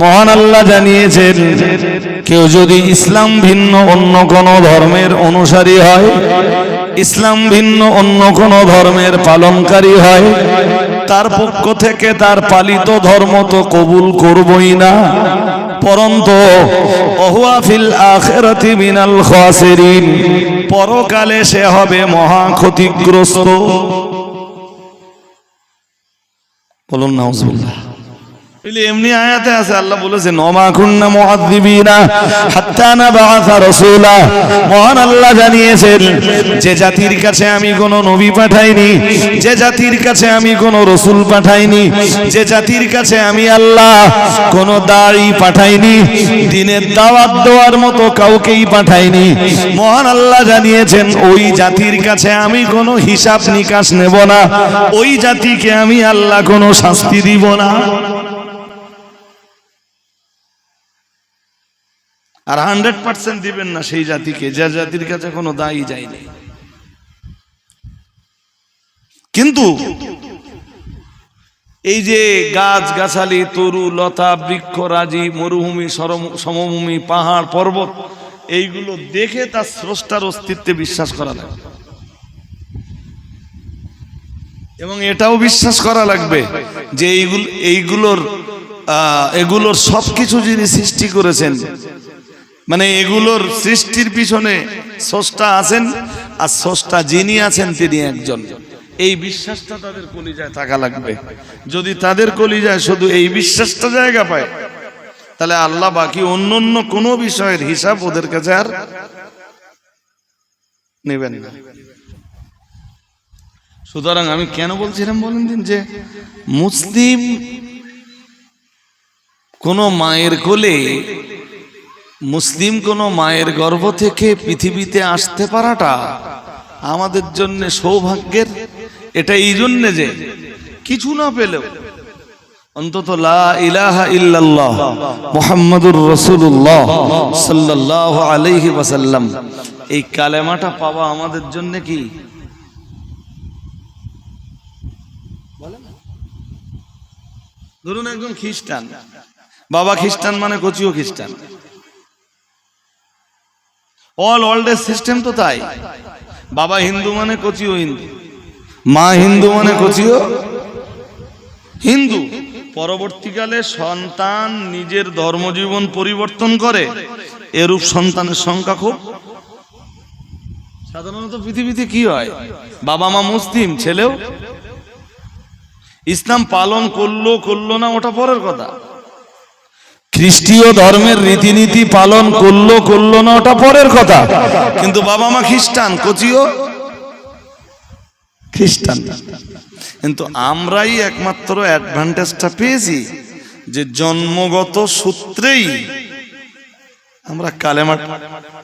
মহান আল্লাহ জানিয়েছেন, কেউ যদি ইসলাম ভিন্ন অন্য কোন ধর্মের অনুসারী হয়, ইসলাম ভিন্ন অন্য কোন ধর্মের পালনকারী হয়, তার পক্ষ থেকে তার পালিত ধর্ম তো কবুল করবই না। পরন্তু অহুয়া ফিল আখিরাতি মিনাল খাসিরিন, পরকালে সে হবে মহা ক্ষতিগ্রস্ত। বলুন নাউজুল্লাহ এমনি আয়াতে আছে, আল্লাহ বলেছে, নমা কুন্না মুআদ্দিবিনা হাত্তা নাবাআসা রাসূলা। মহান আল্লাহ জানিয়েছেন, যে জাতির কাছে আমি কোন নবী পাঠাইনি, যে জাতির কাছে আমি কোন রসূল পাঠাইনি, যে জাতির কাছে আমি আল্লাহ কোন দাড়ি পাঠাইনি, দিনের দাওয়াত দেওয়ার মতো কাউকেই পাঠাইনি। মহান আল্লাহ জানিয়েছেন, ওই জাতির কাছে আমি কোনো হিসাব নিকাশ নেব না, ওই জাতিকে আমি আল্লাহ কোনো শাস্তি দিব না। আর হান্ড্রেড পার্সেন্ট দিবেন না সেই জাতিকে, যে জাতির কাছে কোনো দায়ী যায়নি কিন্তু এই যে গাছ গাছালি তরু, লতা, বৃক্ষ, রাজি, মরুভূমি সমভূমি, পাহাড়, পর্বত, এইগুলো দেখে তার স্রষ্টার অস্তিত্বে বিশ্বাস করা লাগবে। এবং এটাও বিশ্বাস করা লাগবে যে এইগুলো, এইগুলোর এগুলোর সবকিছু যিনি সৃষ্টি করেছেন মানে এগুলোর সৃষ্টির পিছনে স্রষ্টা আছেন আর স্রষ্টা যিনি আছেন তিনি একজন। এই বিশ্বাসটা তাদের কলিজায় থাকা লাগবে। যদি তাদের কলিজায় শুধু এই বিশ্বাসটা জায়গা পায়, তাহলে আল্লাহ বাকি অন্য অন্য কোনো বিষয়ের হিসাব ওদের কাছে আর নেবেন না। সুতরাং আমি কেন বলছিলাম বলেন দিন যে, মুসলিম কোন মায়ের কোলে মুসলিম কোন মায়ের গর্ভ থেকে পৃথিবীতে আসতে পারাটা আমাদের জন্য সৌভাগ্যের, এটা এই জন্যে যে কিছু না পেলেও অন্তত ইলাহা ইল্লাল্লাহ মুহাম্মাদুর রাসূলুল্লাহ সাল্লাল্লাহু আলাইহি ওয়াসাল্লাম। এই কালেমাটা পাওয়া আমাদের জন্য কি? ধরুন একজন খ্রিস্টান। বাবা খ্রিস্টান মানে কচিও খ্রিস্টান। অল ওয়ার্ল্ডের সিস্টেম তো তাই। বাবা হিন্দু মানে কচিও হিন্দু। মা হিন্দু মানে কচিও হিন্দু। পরবর্তীকালে সন্তান নিজের ধর্মজীবন পরিবর্তন করে। এরূপ সন্তানের সংখ্যা খুব। সাধারণত পৃথিবীতে কি হয়? বাবা মা মুসলিম, ছেলেও। ইসলাম পালন করল করল না, ওটা পরের কথা। খ্রিস্টীয় ধর্মের রীতিনীতি পালন করল করল না, ওটা পরের কথা। কিন্তু বাবা মা খ্রিস্টান, কচিও? খ্রিস্টান। কিন্তু আমরাই একমাত্র অ্যাডভান্টেজটা পেয়েছি যে জন্মগত সূত্রেই আমরা কালেমা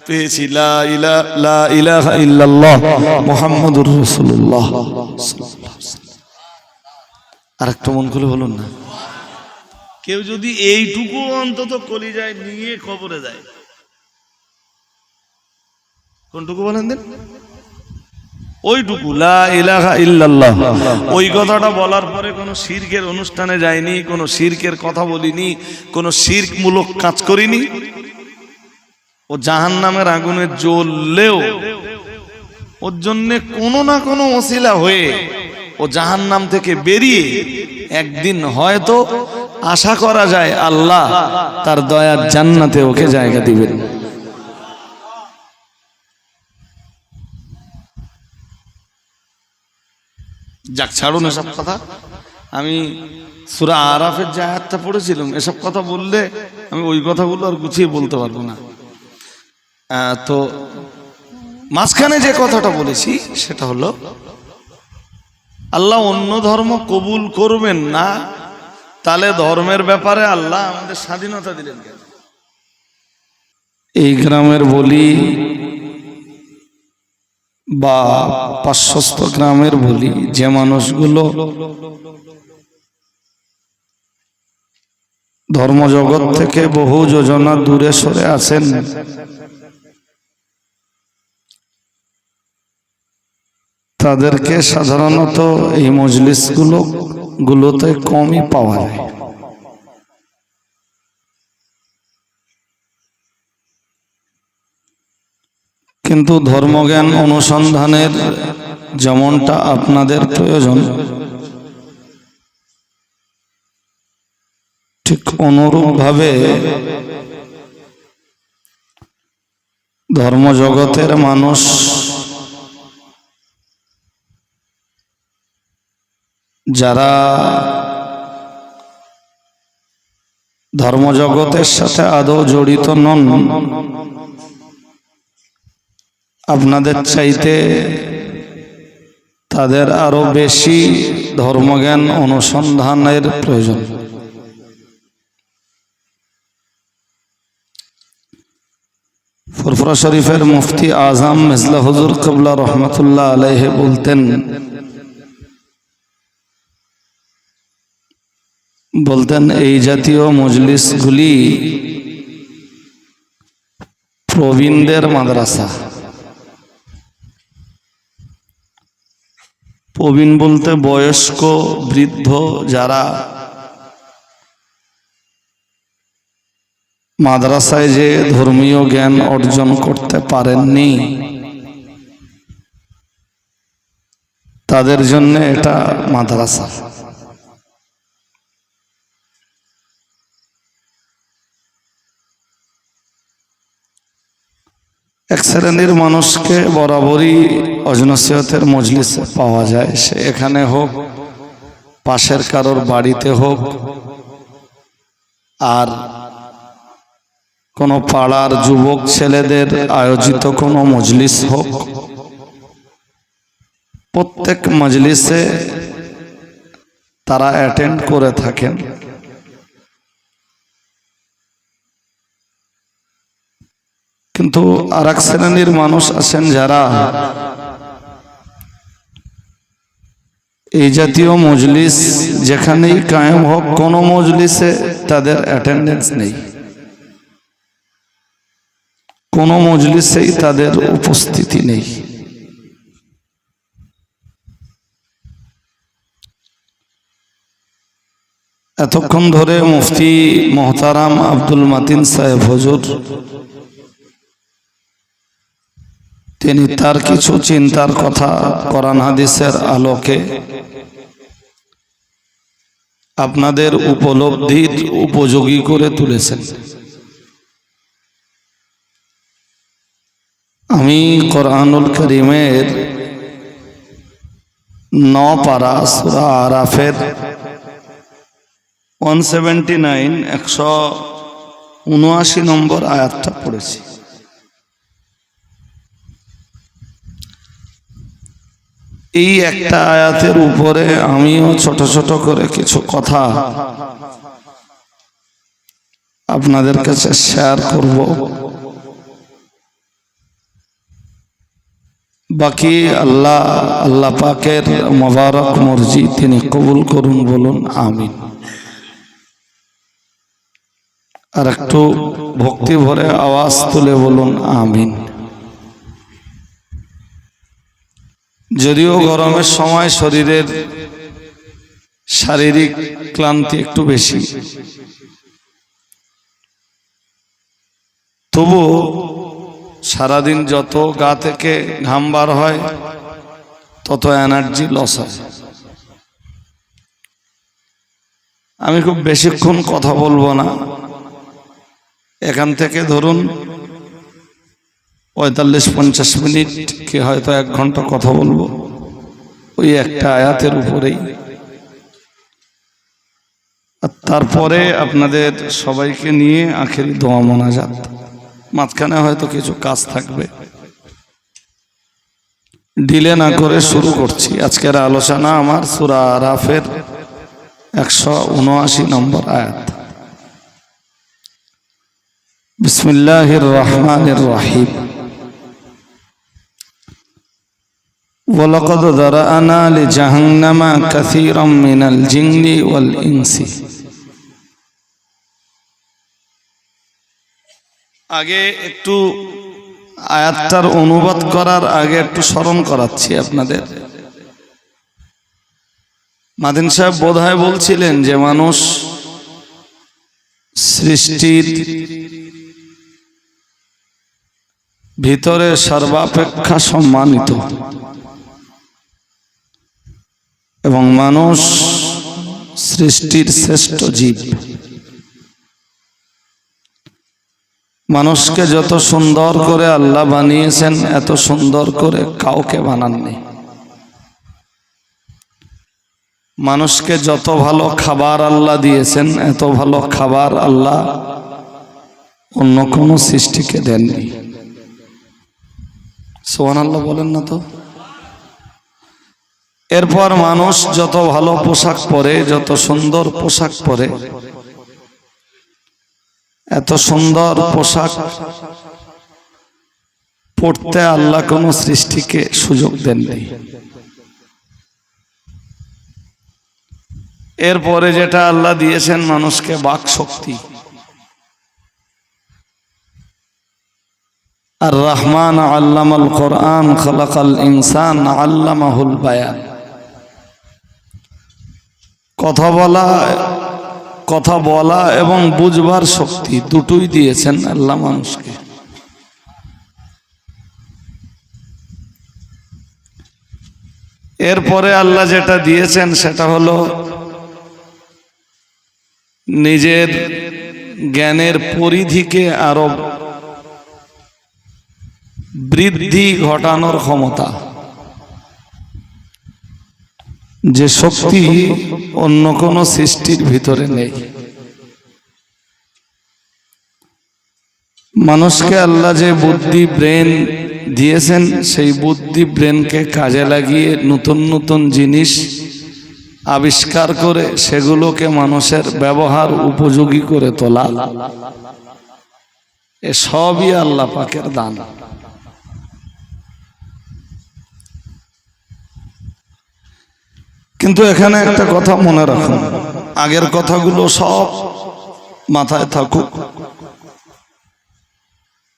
পেয়েছি মুহাম্মাদুর রাসূলুল্লাহ। আর একটা মন খুলে বলুন না। কেউ যদি এইটুকু অন্তত কলিজায় নিয়ে কবরে যায়। কোনটুকু বলেন দেন? ওইটুকু ওই কথাটা বলার পরে কোনো শিরকের অনুষ্ঠানে যায়নি, কোনো শিরকের কথা বলিনি, কোনো শিরকমূলক কাজ করিনি। ও জাহান নামের আগুনে জ্বললেও ওর জন্যে কোনো না কোনো অশিলা হয়ে ও জাহান নাম থেকে বেরিয়ে একদিন হয়তো আশা করা যায় আল্লাহ তার দয়ার জান্নাতে ওকে জায়গা দিবেন। যাক, ছাড়ুন এসব কথা। আমি সুরা আরাফের যে আয়াতটা পড়েছিলাম, এসব কথা বললে আমি ওই কথাগুলো আর গুছিয়ে বলতে পারব না। তো মাঝখানে যে কথাটা বলেছি, সেটা হলো আল্লাহ অন্য ধর্ম কবুল করবেন না, তাহলে ধর্মের ব্যাপারে আল্লাহ আমাদের স্বাধীনতা দিলেন এই গ্রামের বলি বা পার্শ্বস্থ গ্রামের বলি, যে মানুষগুলো ধর্মজগৎ থেকে বহু যোজনা দূরে সরে আছেন তাদেরকে সাধারণত এই মজলিসগুলো গুলোতে কমই পাওয়া যায়। কিন্তু ধর্মজ্ঞান অনুসন্ধানের যেমনটা আপনাদের প্রয়োজন, ঠিক অনুরূপভাবে ধর্মজগতের মানুষ যারা ধর্মজগতের সাথে আদৌ জড়িত নন, আপনাদের চাইতে তাদের আরও বেশি ধর্মজ্ঞান অনুসন্ধানের প্রয়োজন। ফুরফুরা শরীফের মুফতি আজম মেজলা হুজুর কবলা রহমতুল্লাহ আলাইহে বলতেন বলতেন, এই জাতীয় মজলিসগুলি প্রবীণদের মাদ্রাসা। প্রবীণ বলতে বয়স্ক, বৃদ্ধ যারা মাদ্রাসায় যে ধর্মীয় জ্ঞান অর্জন করতে পারেননি, তাদের জন্য এটা মাদ্রাসা। এক শ্রেণির মানুষকে বরাবরই অজনসিয়তের মজলিসে পাওয়া যায়। সে এখানে হোক, পাশের কারোর বাড়িতে হোক, আর কোনো পাড়ার যুবক ছেলেদের আয়োজিত কোনো মজলিস হোক, প্রত্যেক মজলিসে তারা অ্যাটেন্ড করে থাকেন। কিন্তু আর এক শ্রেণির মানুষ আছেন যারা। এই জাতীয় মজলিস যেখানেই কায়েম হোক, কোনো মজলিসে তাদের অ্যাটেন্ডেন্স নেই। কোনো মজলিসেই তাদের উপস্থিতি নেই। এতক্ষণ ধরে মুফতি মোহতারাম আব্দুল মাতিন সাহেব হজুর তিনি তার কিছু চিন্তার কথা করান হাদিসের আলোকে আপনাদের উপলব্ধির উপযোগী করে তুলেছেন। আমি কোরআনুল করিমের ন পারা সুরা আরাফের ওয়ান সেভেন্টি নাইন একশো উনআশি নম্বর আয়াতটা পড়েছি। এই একটা আয়াতের উপরে আমিও ছোট ছোট করে কিছু কথা আপনাদের কাছে শেয়ার করব। বাকি আল্লাহ আল্লাহ পাকের মোবারক মর্জি তিনি কবুল করুন বলুন, আমিন। আর একটু ভক্তি ভরে আওয়াজ তুলে বলুন, আমিন। যদিও গরমের সময় শরীরের শারীরিক ক্লান্তি একটু বেশি। তবু সারাদিন যত গা থেকে ঘাম বার হয় তত এনার্জি লস হয়। আমি খুব বেশিক্ষণ কথা বলব না। এখান থেকে ধরুন পঁয়তাল্লিশ পঞ্চাশ মিনিট, কি হয়তো এক ঘণ্টা কথা বলব? ওই একটা আয়াতের উপরেই। আর তারপরে আপনাদের সবাইকে নিয়ে আখেরি দোয়া মোনাজাত। মাঝখানে হয়তো কিছু কাজ থাকবে। ডিলে না করে শুরু করছি। আজকের আলোচনা আমার সুরা রাফের একশো উনআশি নম্বর আয়াত। বিসমিল্লাহির রহমানির রহিম। ولقد ذرأنا لجهنم كثيرا من الجن والإنس আগে একটু আয়াতটার অনুবাদ করার আগে একটু স্মরণ করাচ্ছি আপনাদের মাদিন সাহেব বোধহয় বলছিলেন যে মানুষ সৃষ্টির ভিতরে সর্বাপেক্ষা সম্মানিত এবং মানুষ সৃষ্টির শ্রেষ্ঠ জীব। মানুষকে যত সুন্দর করে আল্লাহ বানিয়েছেন, এত সুন্দর করে কাউকে বানাননি। মানুষকে যত ভালো খাবার আল্লাহ দিয়েছেন, এত ভালো খাবার আল্লাহ অন্য কোনো সৃষ্টিকে দেননি। সোহান আল্লাহ বলেন না তো? এরপর মানুষ যত ভালো পোশাক পরে, যত সুন্দর পোশাক পরে, এত সুন্দর পোশাক পড়তে আল্লাহ কোন সৃষ্টিকে সুযোগ দেননি। এরপরে যেটা আল্লাহ দিয়েছেন মানুষকে বাক শক্তি। আর রহমান আল্লামাল কোরআন খলাকাল ইনসান আল্লামাহুল বায়ান। কথা বলা কথা বলা এবং বুঝবার শক্তি দুটোই দিয়েছেন আল্লাহ মানুষকে। এরপরে আল্লাহ যেটা দিয়েছেন সেটা হলো নিজের জ্ঞানের পরিধিকে আরও বৃদ্ধি ঘটানোর ক্ষমতা। যে শক্তি অন্য কোনো সৃষ্টির ভিতরে নেই। মানুষকে আল্লাহ যে বুদ্ধি, ব্রেন দিয়েছেন, সেই বুদ্ধি, ব্রেনকে কাজে লাগিয়ে নতুন নতুন জিনিস আবিষ্কার করে সেগুলোকে মানুষের ব্যবহার উপযোগী করে তোলা। এ সবই আল্লাহ পাকের দান। কিন্তু এখানে একটা কথা মনে রাখুন। আগের কথাগুলো সব মাথায় থাকুক।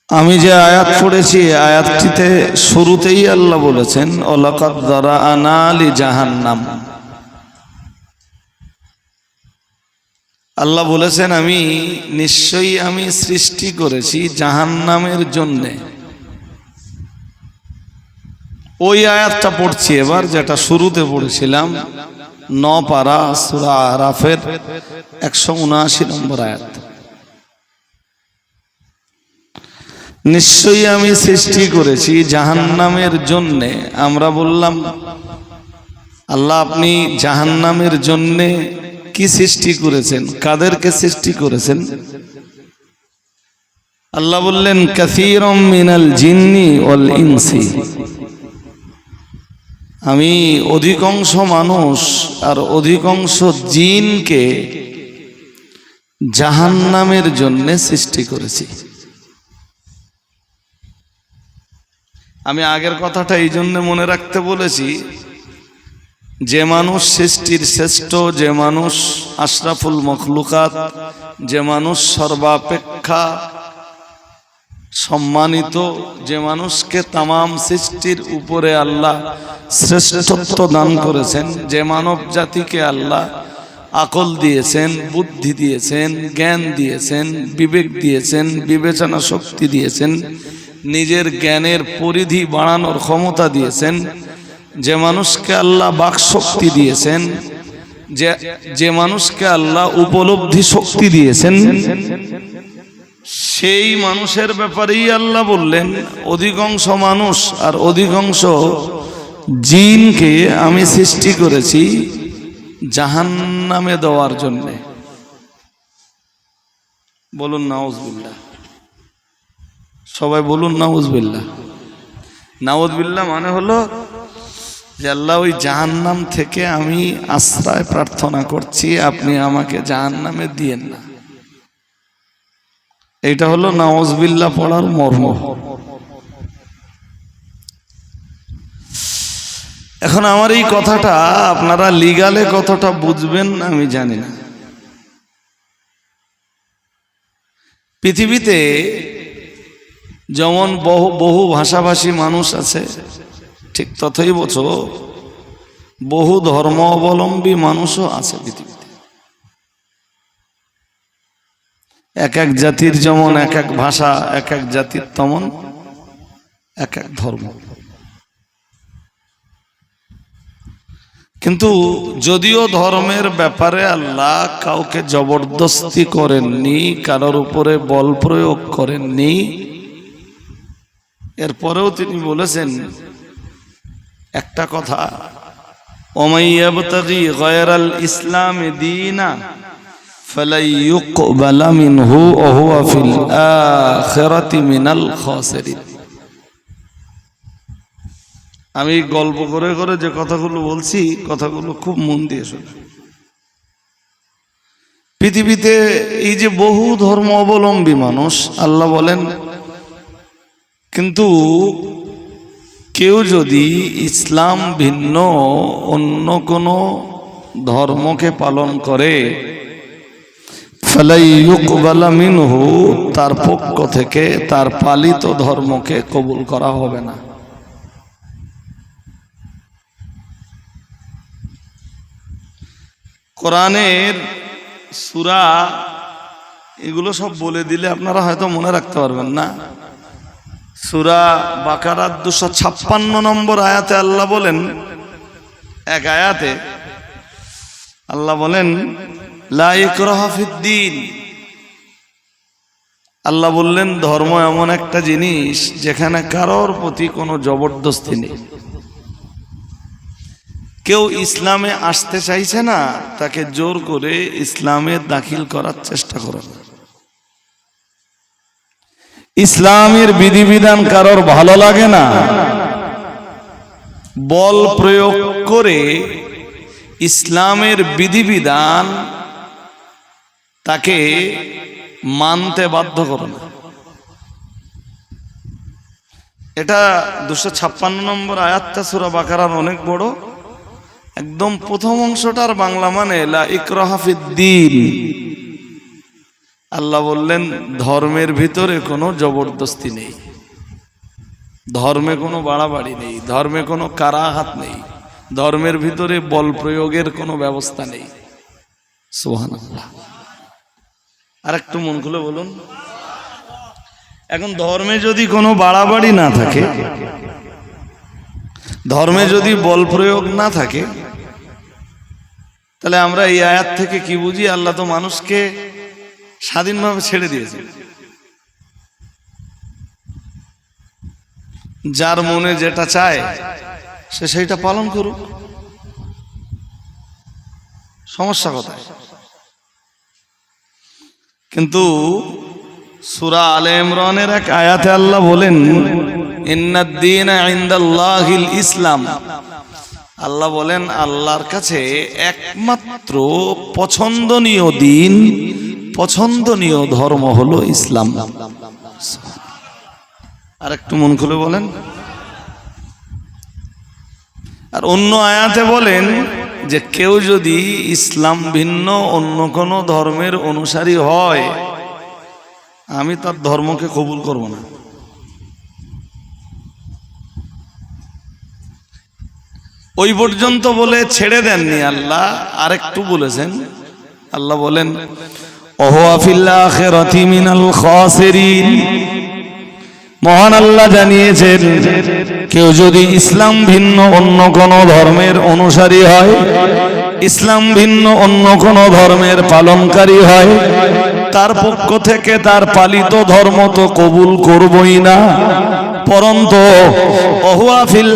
আমি যে আয়াত পড়েছি আয়াতটিতে শুরুতেই আল্লাহ বলেছেন ওলাকাত দ্বারা আনালি জাহান্নাম আল্লাহ বলেছেন, আমি নিশ্চয়ই আমি সৃষ্টি করেছি জাহান্নামের জন্যে। ওই আয়াতটা পড়ছি এবার, যেটা শুরুতে পড়েছিলাম ন পারা সুরা আরাফের একশো উনআশি নম্বর আয়াত। নিশ্চয়ই আমি সৃষ্টি করেছি জাহান্নামের জন্যে, আমরা বললাম, আল্লাহ আপনি জাহান্নামের জন্যে কি সৃষ্টি করেছেন, কাদেরকে সৃষ্টি করেছেন? আল্লাহ বললেন, কাসিরম মিনাল জিন্নি ওয়াল ইনসি। আমি অধিকাংশ মানুষ আর অধিকাংশ জিনকে জাহান্নামের জন্য সৃষ্টি করেছি। আমি আগের কথাটা এই জন্য মনে রাখতে বলেছি, যে মানুষ সৃষ্টির শ্রেষ্ঠ, যে মানুষ আশরাফুল মখলুকাত, যে মানুষ সর্বাপেক্ষা সম্মানিত যে মানুষকে তামাম সৃষ্টির উপরে আল্লাহ শ্রেষ্ঠত্ব দান করেছেন, যে মানব জাতিকে আল্লাহ আকল দিয়েছেন, বুদ্ধি দিয়েছেন, জ্ঞান দিয়েছেন, বিবেক দিয়েছেন, বিবেচনা শক্তি দিয়েছেন, নিজের জ্ঞানের পরিধি বাড়ানোর ক্ষমতা দিয়েছেন, যে মানুষকে আল্লাহ বাক শক্তি দিয়েছেন, যে যে মানুষকে আল্লাহ উপলব্ধি শক্তি দিয়েছেন সেই মানুষের ব্যাপারেই আল্লাহ বললেন, অধিকাংশ মানুষ আর অধিকাংশ জিনকে আমি সৃষ্টি করেছি জাহান নামে দেওয়ার জন্যে। বলুন নাউজবিল্লা সবাই বলুন নাউজবিল্লা নাউজবিল্লা মানে হলো যে আল্লাহ ওই জাহান্নাম থেকে আমি আশ্রয় প্রার্থনা করছি, আপনি আমাকে জাহান্নামে দিয়েন না। এটা হলো নওয়াজবিল্লা পড়ার মর্ম। এখন আমার এই কথাটা আপনারা লিগালে কতটা বুঝবেন আমি জানি না। পৃথিবীতে যেমন বহু বহু ভাষাভাষী মানুষ আছে, ঠিক তথই বছর বহু ধর্ম অবলম্বী মানুষও আছে পৃথিবীতে। এক এক জাতির যেমন, এক এক ভাষা, এক এক জাতির তেমন, এক এক ধর্ম। কিন্তু যদিও ধর্মের ব্যাপারে আল্লাহ কাউকে জবরদস্তি করেননি, কারোর উপরে বল প্রয়োগ করেননি, এরপরেও তিনি বলেছেন, একটা কথা, ওমাইয়াবতাগি গয়রাল ইসলাম দিনা فلن يقبل منه وهو في الآخرة من الخاسرين আমি গল্প করে করে যে কথাগুলো বলছি কথাগুলো খুব মন দিয়ে শোনো পৃথিবীতে এই যে বহু ধর্ম অবলম্বী মানুষ আল্লাহ বলেন কিন্তু কেউ যদি ইসলাম ভিন্ন অন্য কোনো ধর্মকে পালন করে ফালাইয়ুকবালা মিনহু, তার পক্ষ থেকে তার পালিত ধর্মকে কবুল করা হবে না। কোরআনের সুরা, এগুলো সব বলে দিলে আপনারা হয়তো মনে রাখতে পারবেন না। সুরা বাকারাত দুশো ছাপ্পান্ন নম্বর আয়াতে আল্লাহ বলেন, এক আয়াতে আল্লাহ বলেন আল্লাহ বললেন, ধর্ম এমন একটা জিনিস যেখানে কারোর প্রতি কোনো জবরদস্তি নেই। কেউ ইসলামে আসতে চাইছে না, তাকে জোর করে ইসলামে দাখিল করার চেষ্টা করো না। ইসলামের বিধিবিধান কারোর ভালো লাগে না। বল প্রয়োগ করে ইসলামের বিধিবিধান তাকে মানতে বাধ্য করো না। এটা দুশো ছাপ্পান্ন নম্বর আয়াতটা সুরা বাকারার অনেক বড়। একদম প্রথম অংশটার বাংলা মানে ইকরাহাফিদ্দিন আল্লাহ বললেন, ধর্মের ভিতরে কোনো জবরদস্তি নেই। ধর্মে কোনো বাড়াবাড়ি নেই, ধর্মে কোনো কারাহাত নেই, ধর্মের ভিতরে বল প্রয়োগের কোনো ব্যবস্থা নেই। সোহান আর একটু মন খুলে বলুন। এখন ধর্মে যদি কোনো বাড়াবাড়ি না থাকে, ধর্মে যদি বল প্রয়োগ না থাকে, তাহলে আমরা এই আয়াত থেকে কি বুঝি? আল্লাহ তো মানুষকে স্বাধীনভাবে ছেড়ে দিয়েছে। যার মনে যেটা চায়, সে সেইটা পালন করুক। সমস্যা কোথায়? কিন্তু সুরা আলে ইমরানের এক আয়াতে আল্লাহ বলেন, ইন্নাদ্দিন ইনদাল্লাহিল ইসলাম। আল্লাহ বলেন, আল্লাহর কাছে একমাত্র পছন্দনীয় দিন, পছন্দনীয় ধর্ম হলো ইসলাম। আর একটু মন খুলে বলেন। আর অন্য আয়াতে বলেন যে কেউ যদি ইসলাম ভিন্ন অন্য কোনো ধর্মের অনুসারী হয়, আমি তার ধর্মকে কবুল করব না। ওই পর্যন্ত বলে ছেড়ে দেননি আল্লাহ, আরেকটু বলেছেন। আল্লাহ বলেন মহান আল্লাহ জানিয়েছেন, কেউ যদি ইসলাম ভিন্ন অন্য কোন ধর্মের অনুসারী হয়, ইসলাম ভিন্ন অন্য কোন ধর্মের পালনকারী হয়, তার পক্ষ থেকে তার পালিত ধর্ম তো কবুল করবই না। পরন্ত অহুয়াফিল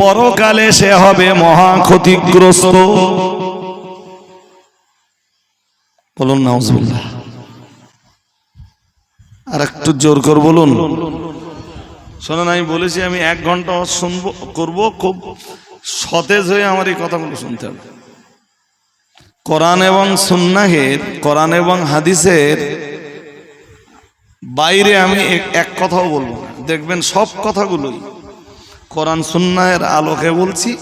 পরকালে সে হবে মহা ক্ষতিগ্রস্ত। বলুন, নাউজুবিল্লাহ। আর একটু জোর কর বলুন। শোনেন, আমি বলেছি, আমি এক ঘণ্টা শুনব, করব, খুব সতেজ হয়ে আমার এই কথাগুলো শুনতে হবে। কোরআন এবং সুন্নাহের, কোরআন এবং হাদিসের বাইরে আমি এক- কথাও বলব দেখবেন সব কথাগুলোই কোরআন, সুন্নাহের আলোকে বলছি।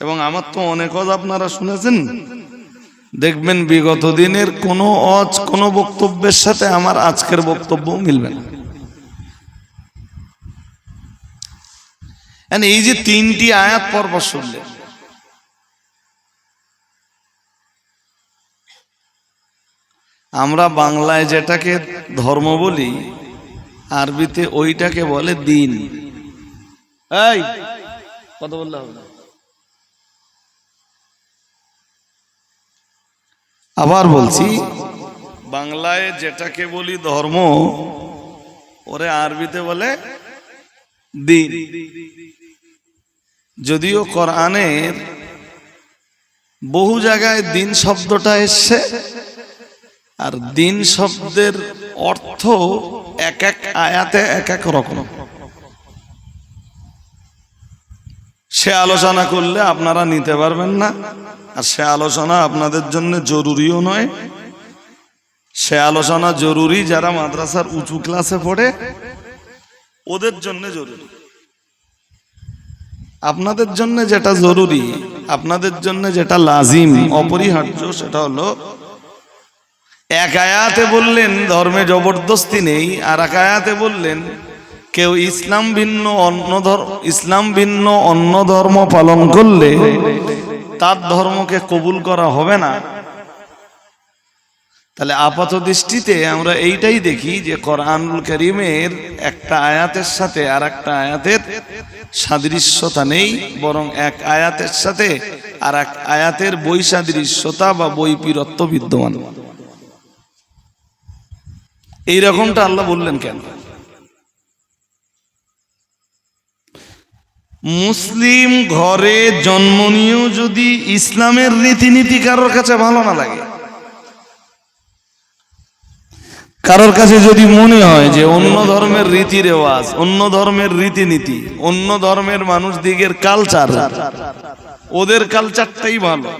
এবং আমার তো অনেক অজ আপনারা শুনেছেন। দেখবেন বিগত দিনের কোনো অজ, কোনো বক্তব্যের সাথে আমার আজকের বক্তব্য মিলবে না। এই যে তিনটি আয়াত পরপর শুনলেন, আমরা বাংলায় যেটাকে ধর্ম বলি, আরবিতে ওইটাকে বলে দিন। এই কত বললে হবে আবার বলছি বাংলায় যেটাকে বলি ধর্ম ওরে আরবিতে বলে দিন। যদিও কোরআনের বহু জায়গায় দিন শব্দটা এসছে আর দিন শব্দের অর্থ এক এক আয়াতে এক এক রকম। সে আলোচনা করলে আপনারা নিতে পারবেন না। আর সে আলোচনা আপনাদের জন্য জরুরিও নয়। সে আলোচনা জরুরি যারা মাদ্রাসার উঁচু ক্লাসে পড়ে, ওদের জন্য জরুরি। আপনাদের জন্য যেটা জরুরি, আপনাদের জন্য যেটা লাজিম, অপরিহার্য, সেটা হলো, এক আয়াতে বললেন, ধর্মে জবরদস্তি নেই, আর এক আয়াতে বললেন কেউ ইসলাম ভিন্ন, অন্য ধর্ম ইসলাম ভিন্ন, অন্য ধর্ম পালন করলে তার ধর্মকে কবুল করা হবে না। তাহলে আপাত দৃষ্টিতে আমরা এইটাই দেখি যে কোরআনুল করিমের একটা আয়াতের সাথে আর একটা আয়াতের সাদৃশ্যতা নেই, বরং এক আয়াতের সাথে আর এক আয়াতের বৈসাদৃশ্যতা বা বৈপিরত্ব বিদ্যমান। এই রকমটা আল্লাহ বললেন কেন? মুসলিম ঘরে জন্ম নিয়েও যদি ইসলামের রীতিনীতি কারোর কাছে ভালো না লাগে। কারোর কাছে যদি মনে হয় যে অন্য ধর্মের রীতি রেওয়াজ, অন্য ধর্মের রীতিনীতি, অন্য ধর্মের মানুষ দিকের কালচার ওদের কালচারটাই ভালো।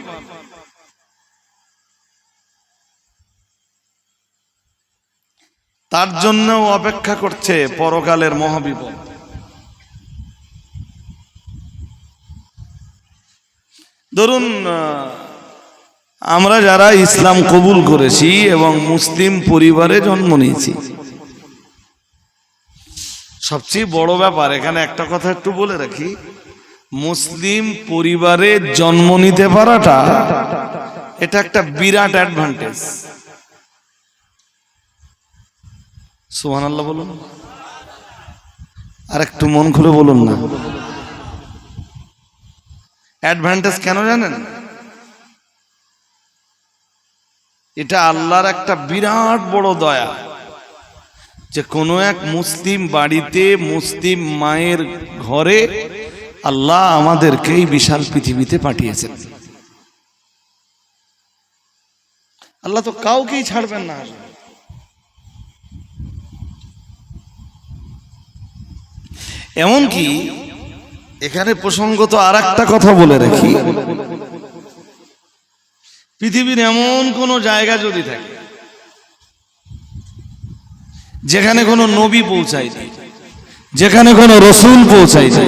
তার জন্য অপেক্ষা করছে পরকালের মহাবিপদ। ধরুন আমরা যারা ইসলাম কবুল করেছি এবং মুসলিম পরিবারে জন্ম নিয়েছি। সবচেয়ে বড় ব্যাপার, এখানে একটা কথা একটু বলে রাখি। মুসলিম পরিবারে জন্ম নিতে পারাটা, এটা একটা বিরাট অ্যাডভান্টেজ সুহান আল্লাহ বলুন। আর একটু মন খুলে বলুন না। অ্যাডভান্টেজ কেন জানেন? এটা আল্লাহর একটা বিরাট বড় দয়া যে কোনো এক মুসলিম বাড়িতে মুসলিম মায়ের ঘরে আল্লাহ আমাদেরকে এই বিশাল পৃথিবীতে পাঠিয়েছেন। আল্লাহ তো কাউকেই ছাড়বেন না। এমনকি এখানে প্রসঙ্গত আর একটা কথা বলে রাখি। পৃথিবীর এমন কোন জায়গা যদি থাকে, যেখানে কোনো নবী পৌঁছায়নি যেখানে কোনো রসুল পৌঁছায়নি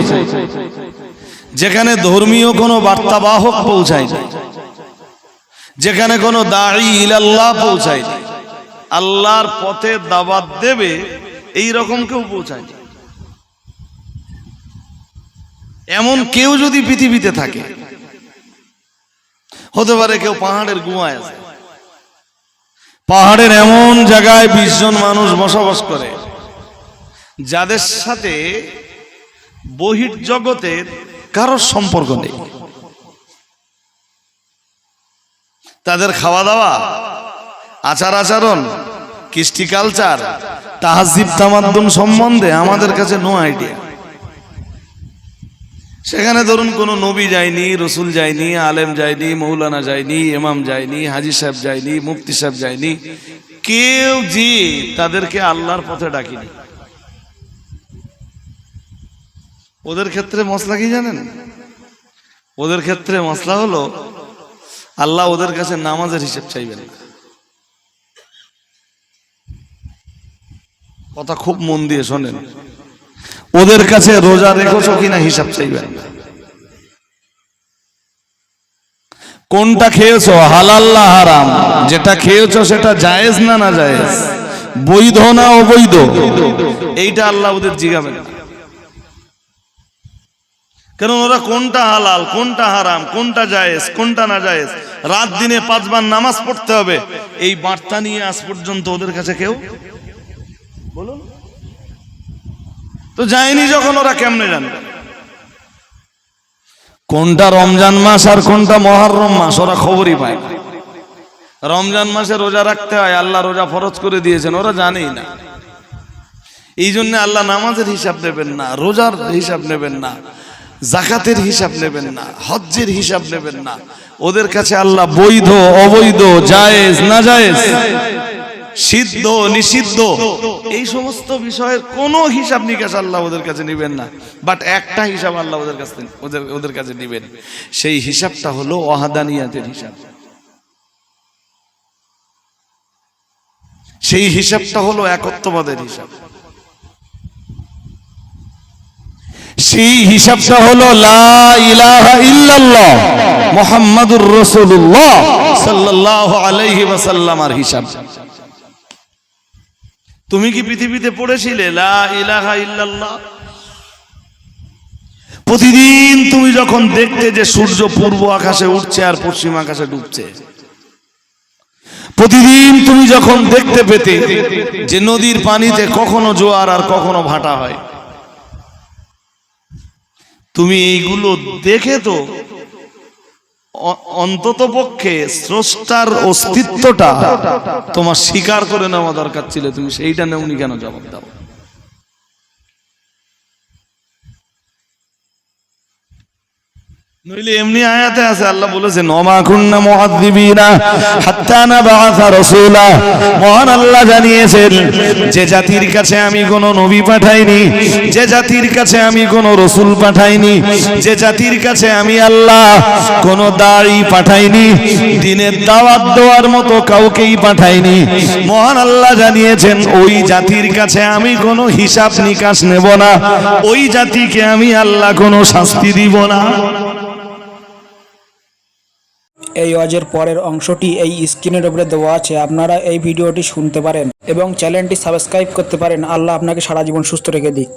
যেখানে ধর্মীয় কোনো বার্তাবাহক পৌঁছায়নি যেখানে কোনো দাড়ি ইলাল্লাহ পৌঁছায়নি আল্লাহর পথে দাবাত দেবে, এই রকম কেউ পৌঁছায়নি এমন কেউ যদি পৃথিবীতে থাকে, হতে পারে কেউ পাহাড়ের গুহায় আছে। পাহাড়ের এমন জায়গায় বিশ জন মানুষ বসবাস করে, যাদের সাথে বহির জগতের কারোর সম্পর্ক নেই। তাদের খাওয়া দাওয়া আচার আচরণ, কৃষ্টি কালচার তাহাজিব তামাদ্দুন সম্বন্ধে আমাদের কাছে নো আইডিয়া সেখানে ধরুন কোনো নবী যায়নি, রসুল যায়নি, আলেম যায়নি, মৌলানা যায়নি, ইমাম যায়নি, হাজি সাহেব যায়নি, মুফতি সাহেব যায়নি, কেউ যে তাদেরকে আল্লাহর পথে ডাকিনি। ওদের ক্ষেত্রে মশলা কি জানেন? ওদের ক্ষেত্রে মশলা হলো, আল্লাহ ওদের কাছে নামাজের হিসেব চাইবেন কথা খুব মন দিয়ে শোনেন। ওদের কাছে রোজা রেখেছো কিনা হিসাব চাইবেন কোনটা খেয়েছো? হালাল না হারাম? যেটা খেয়েছো সেটা জায়েজ না না জায়েজ? বৈধ না অবৈধ? এইটা আল্লাহ ওদের জিগাবেন না। কারণ ওরা কোনটা হালাল, কোনটা হারাম, কোনটা জায়েজ, কোনটা না জায়েজ? রাত দিনে পাঁচবার নামাজ পড়তে হবে। এই বার্তা নিয়ে আজ পর্যন্ত ওদের কাছে কেউ বলুন। তো যায়নি যখন ওরা কেমনে জানবে? কোনটা রমজান মাস আর কোনটা মহারম মাস, ওরা খবরই পায় না। রমজান মাসে রোজা রাখতে হয়, আল্লাহ রোজা ফরজ করে দিয়েছেন, ওরা জানেই না। এই জন্য আল্লাহ নামাজের হিসাব নেবেন না, রোজার হিসাব নেবেন না, জাকাতের হিসাব নেবেন না, হজ্জের হিসাব নেবেন না। ওদের কাছে আল্লাহ বৈধ, অবৈধ, জায়েজ না জায়েজ সিদ্ধ, নিষিদ্ধ। এই সমস্ত বিষয়ের কোনো হিসাব নিকাশ আল্লাহ ওদের কাছে নেবেন না। বাট একটা হিসাব আল্লাহ ওদের কাছে ওদের ওদের কাছে নেবেন। সেই হিসাবটা হলো ওয়াহাদানিয়াতের হিসাব। সেই হিসাবটা হলো একত্ববাদের হিসাব। সেই হিসাবটা হলো মুহাম্মাদুর রাসূলুল্লাহ সাল্লাল্লাহু আলাইহি ওয়াসাল্লামার হিসাব। তুমি কি পৃথিবীতে পড়েছিলে? প্রতিদিন তুমি যখন দেখতে যে সূর্য পূর্ব আকাশে উঠছে আর পশ্চিম আকাশে ডুবছে, প্রতিদিন তুমি যখন দেখতে পেতে যে নদীর পানিতে কখনো জোয়ার আর কখনো ভাটা হয়, তুমি এইগুলো দেখে তো অন্তত পক্ষে স্রষ্টার অস্তিত্বটা তোমার স্বীকার করে নেওয়া দরকার ছিল, তুমি সেইটা নেওনি কেন? জবাব দাও। যে জাতির কাছে আমি কোনো নবী পাঠাইনি, যে জাতির কাছে আমি কোনো রসূল পাঠাইনি, যে জাতির কাছে আমি আল্লাহ কোনো দাড়ি পাঠাইনি, দিনের দাওয়াত দেওয়ার মতো কাউকেই পাঠাইনি। মহান আল্লাহ জানিয়েছেন, ওই জাতির কাছে আমি কোনো হিসাব নিকাশ নেব না, ওই জাতিকে আমি আল্লাহ কোনো শাস্তি দিব না। এই ওয়াজের পরের অংশটি এই স্ক্রিনের উপরে দেওয়া আছে। আপনারা এই ভিডিওটি শুনতে পারেন এবং চ্যানেলটি সাবস্ক্রাইব করতে পারেন। আল্লাহ আপনাকে সারা জীবন সুস্থ রেখে দিক।